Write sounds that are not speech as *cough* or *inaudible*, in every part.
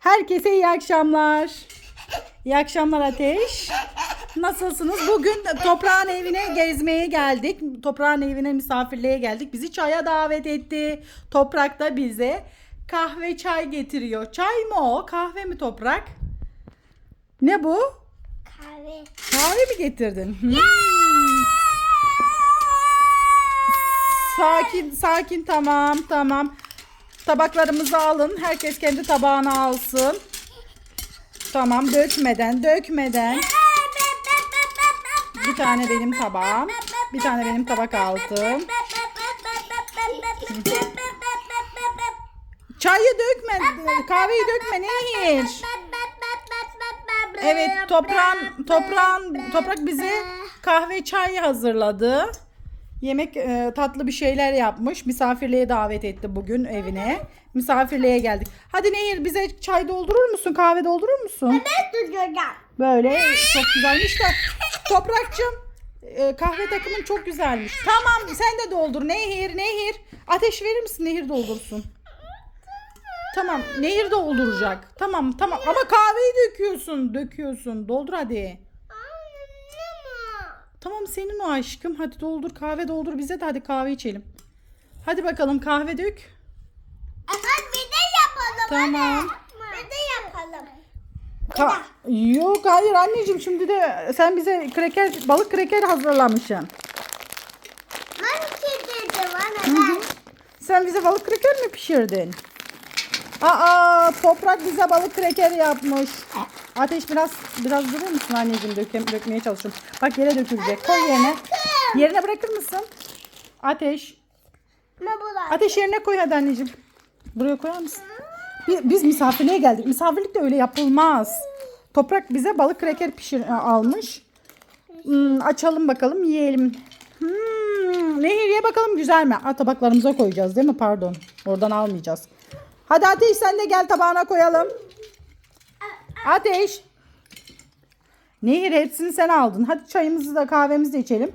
Herkese iyi akşamlar. İyi akşamlar Ateş. Nasılsınız? Bugün toprağın evine gezmeye geldik. Toprağın evine misafirliğe geldik. Bizi çaya davet etti. Toprak da bize kahve çay getiriyor. Çay mı o? Kahve mi toprak? Ne bu? Kahve. Kahve mi getirdin? Hmm. Sakin, sakin tamam, tamam. Tabaklarımızı alın. Herkes kendi tabağını alsın. Tamam, dökmeden, dökmeden. Bir tane benim tabağım. Bir tane benim tabak altım. Çayı dökme, kahveyi dökme Nehir. Evet, toprağın, toprağın, toprak bize kahve çay hazırladı. Yemek e, tatlı bir şeyler yapmış. Misafirliğe davet etti bugün evine. Misafirliğe geldik. Hadi Nehir bize çay doldurur musun? Kahve doldurur musun? Ben duracağım. Böyle çok güzelmiş de. Toprakçım e, kahve takımın çok güzelmiş. Tamam sen de doldur. Nehir, Nehir. Ateş verir misin? Nehir doldursun. Tamam, Nehir dolduracak. Tamam, tamam. Ama kahveyi döküyorsun, döküyorsun. Doldur hadi. Tamam senin o aşkım. Hadi doldur kahve doldur bize de hadi kahve içelim. Hadi bakalım kahve dök. Efendim bir de yapalım. Tamam. Bir de yapalım. Ka- Yok hayır anneciğim şimdi de sen bize kreker balık kreker hazırlamışsın. Ben dedim bana ben. Sen bize balık kreker mi pişirdin? Aa toprak bize balık kreker yapmış. Ateş biraz biraz durur musun anneciğim döke, dökmeye çalışıyorum. Bak yere dökülecek. Koy yerine. Yerine bırakır mısın? Ateş. Ateş yerine koy hadi anneciğim. Buraya koyar mısın? Bi- Biz misafirliğe geldik. Misafirlik de öyle yapılmaz. Toprak bize balık kreker pişir e, almış. Hmm, açalım bakalım yiyelim. Hmm, Nehir ye bakalım güzel mi? Aa, tabaklarımıza koyacağız değil mi? Pardon. Oradan almayacağız. Hadi Ateş sen de gel tabağına koyalım. Ateş. Nehir hepsini sen aldın. Hadi çayımızı da kahvemizi de içelim.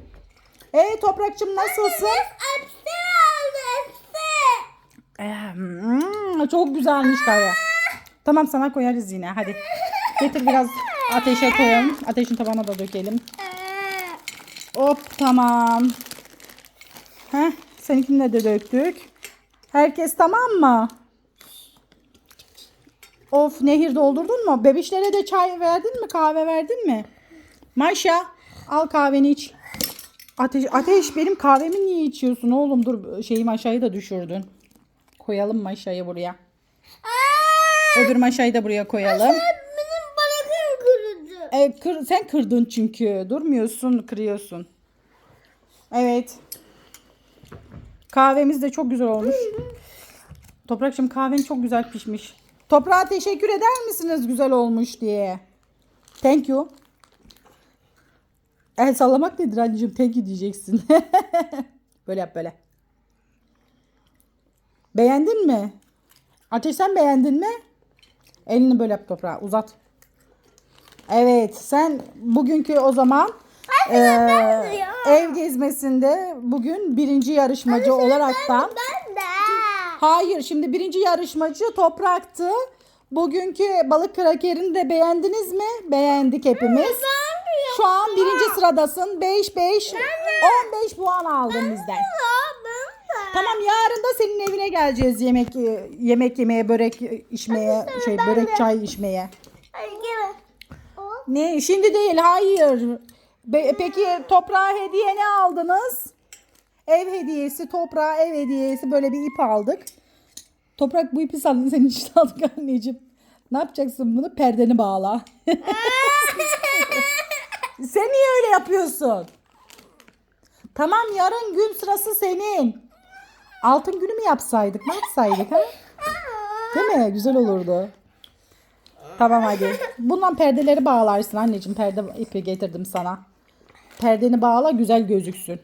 Ee Toprakçım nasılsın? Hepsi aldı hmm, çok güzelmiş kahve. Tamam sana koyarız yine. Hadi. Getir biraz ateşe koyalım. Ateşin tabağına da dökelim. Hop tamam. Heh, seninkini de döktük. Herkes tamam mı? Of nehir doldurdun mu? Bebişlere de çay verdin mi? Kahve verdin mi? Maşa al kahveni iç. Ateş, ateş benim kahvemi niye içiyorsun oğlum? Dur şeyi maşayı da düşürdün. Koyalım maşayı buraya. Öbür maşayı da buraya koyalım. Benim balakım kurudu. E, kır, sen kırdın çünkü. Durmuyorsun, kırıyorsun. Evet. Kahvemiz de çok güzel olmuş. Toprakçım kahven çok güzel pişmiş. Toprağa teşekkür eder misiniz güzel olmuş diye? Thank you. El sallamak nedir anneciğim? Thank you diyeceksin. *laughs* böyle yap böyle. Beğendin mi? Ateş sen beğendin mi? Elini böyle yap toprağa uzat. Evet sen bugünkü o zaman eee, ev gezmesinde bugün birinci yarışmacı olaraktan. Hayır şimdi birinci yarışmacı topraktı. Bugünkü balık krakerini de beğendiniz mi? Beğendik hepimiz. Şu an birinci sıradasın. 5 5 15 puan aldın bizden. Tamam yarın da senin evine geleceğiz yemek yemek yemeye, börek içmeye, şey börek çay içmeye. Ne? Şimdi değil. Hayır. Be- peki toprağa hediye ne aldınuz? Ev hediyesi, toprağa ev hediyesi böyle bir ip aldık. Toprak bu ipi sandın senin için aldık anneciğim. Ne yapacaksın bunu? Perdeni bağla. *laughs* Sen niye öyle yapıyorsun? Tamam yarın gün sırası senin. Altın günü mü yapsaydık? Ne yapsaydık ha? Değil mi? Güzel olurdu. Tamam hadi. Bundan perdeleri bağlarsın anneciğim. Perde ipi getirdim sana. Perdeni bağla güzel gözüksün.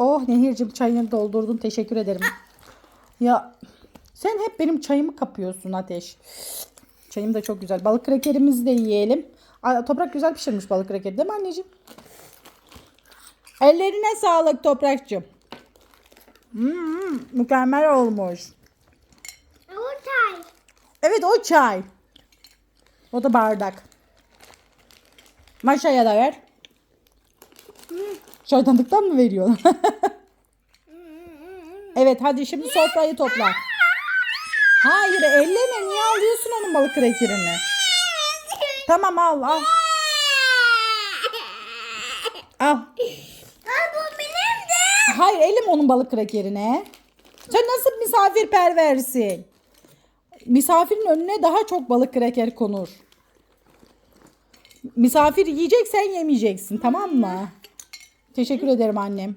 Oh Nehir'cim çayını doldurdun. Teşekkür ederim. Ya sen hep benim çayımı kapıyorsun Ateş. Çayım da çok güzel. Balık krekerimizi de yiyelim. Aa, Toprak güzel pişirmiş balık krekeri değil mi anneciğim? Ellerine sağlık Toprak'cığım. Hmm, mükemmel olmuş. Ortay. Evet o çay. O da bardak. Maşaya da ver. Çaydanlıktan mı veriyorsun? *laughs* evet hadi şimdi sofrayı topla. Hayır elleme niye alıyorsun onun balık krekerini? Tamam al al. Al. Ay bu benim de. Hayır elim onun balık krekerine. Sen nasıl misafirperversin? Misafirin önüne daha çok balık kreker konur. Misafir yiyecek sen yemeyeceksin tamam mı? Teşekkür ederim annem.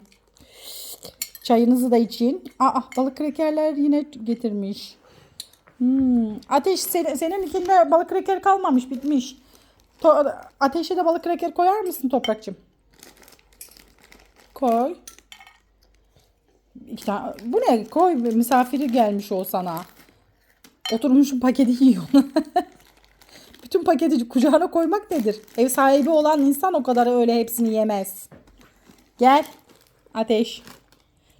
Çayınızı da için. Aa balık krekerler yine getirmiş. Hmm. Ateş senin, senin ikinde balık kreker kalmamış bitmiş. To- ateşe de balık kreker koyar mısın toprakçım? Koy. İki tane, bu ne? Koy misafiri gelmiş o sana. Oturmuşun paketi yiyor. *laughs* Bütün paketi kucağına koymak nedir? Ev sahibi olan insan o kadar öyle hepsini yemez. Gel. Ateş.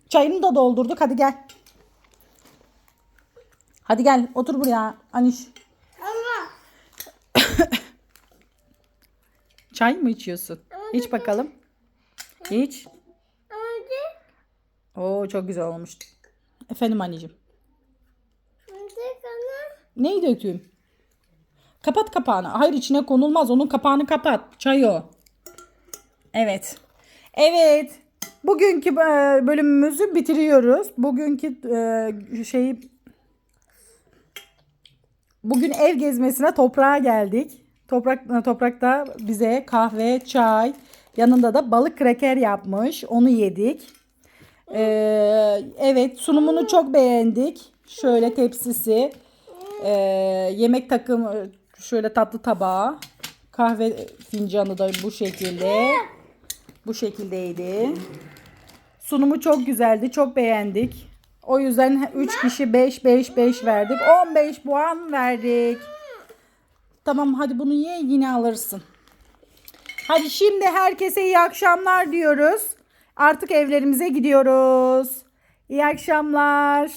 Çayını da doldurduk. Hadi gel. Hadi gel. Otur buraya. Aniş. Ama. *laughs* Çay mı içiyorsun? İç bakalım. İç. Oo çok güzel olmuş. Efendim anneciğim. Neyi döktüm? Kapat kapağını. Hayır içine konulmaz. Onun kapağını kapat. Çay o. Evet. Evet. Bugünkü e, bölümümüzü bitiriyoruz. Bugünkü e, şeyi Bugün ev gezmesine toprağa geldik. Toprak toprakta bize kahve, çay, yanında da balık kreker yapmış. Onu yedik. Ee, evet sunumunu çok beğendik. Şöyle tepsisi, ee, yemek takımı, şöyle tatlı tabağı, kahve fincanı da bu şekilde. Bu şekildeydi. Sunumu çok güzeldi. Çok beğendik. O yüzden 3 kişi 5 5 5 verdik. 15 puan verdik. Tamam hadi bunu ye yine alırsın. Hadi şimdi herkese iyi akşamlar diyoruz. Artık evlerimize gidiyoruz. İyi akşamlar.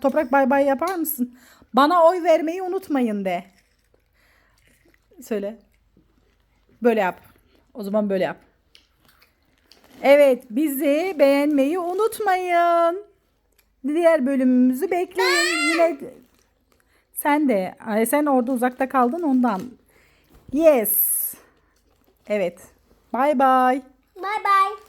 Toprak bay bay yapar mısın? Bana oy vermeyi unutmayın de. Söyle. Böyle yap. O zaman böyle yap. Evet bizi beğenmeyi unutmayın. Diğer bölümümüzü bekleyin. Yine sen de. Sen orada uzakta kaldın ondan. Yes. Evet. Bye bye. Bye bye.